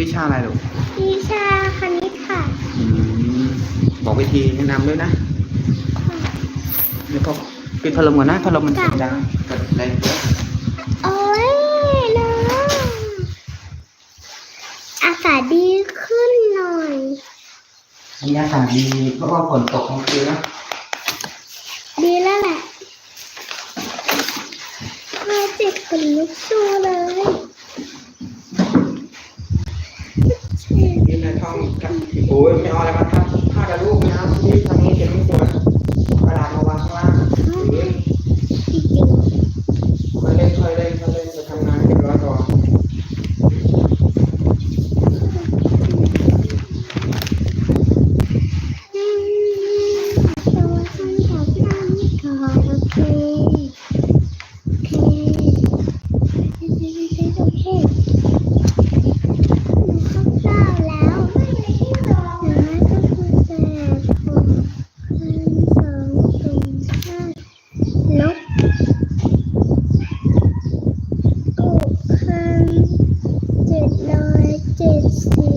วิชาอะไรลูกวิชาคณิตค่ะ อืมบอกวิธีแนะนำด้วยนะแล้วก็ปิดพัดลมก่อนนะพัดลมมันเสีดังเกิดอะไเยอะโอ้ยน้องอากาศดีขึ้นหน่อยบรรยากาศดีเพราะว่าฝนตกเมื่อคืนนะดีแล้วแหละมาเจ็บขนลุกสู้เลย นี่ในท้องกับโอ้ยไม่เอาอะไรมาทับผ้ากับ Bye.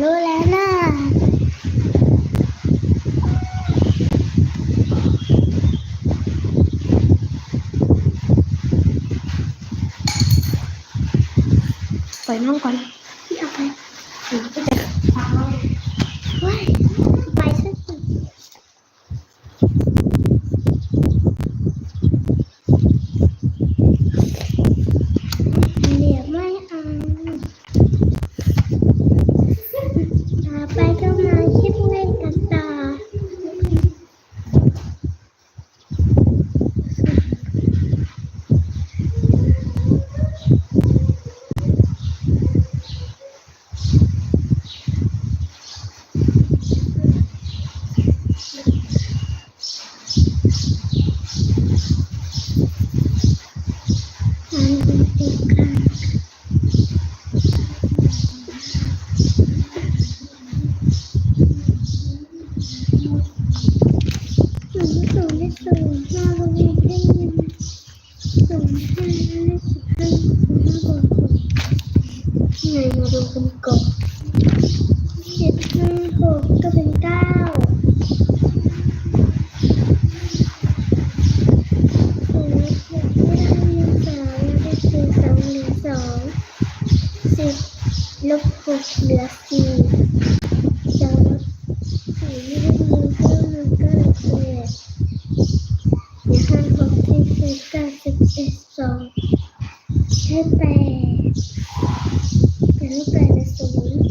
รู้แล้วนะ ปล่อยน้องก่อน ศูนย์ได้ศูนย์ห้าลบหนึ่งได้หนึ่งศูนย์ห้าได้สิบห้าศูนย์ห้าบวกหกไหนมาดูกันก่อนเจ็ดห้าหกก็เป็นเก้าศูนย์หกได้หนึ่งสามได้สี่สองเหลือสองสิบลบหกเหลือสี่ หนึ่งห้าหกเจ็ดแปดเก้าสิบเอ็ดสองใช้แปดเป็นแปดและศูนย์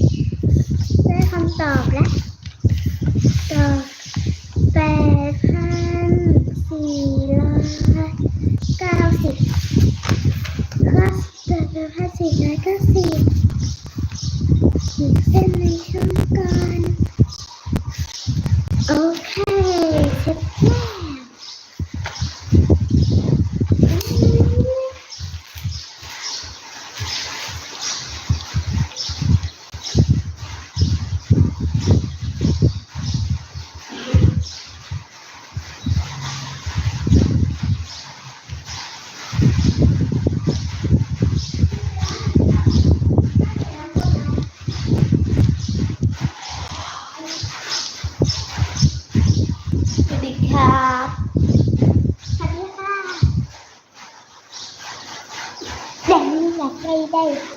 ได้คำตอบแล้วตอบแปดพันสี่ร้อยเก้าสิบข้อแปดพันสี่ร้อยเก้าสิบขีดเส้นในช่องก่อนโอเคเสร็จแล้วอืม สวัสดี ครับสวัสดีค่ะแดงอยากได้ได้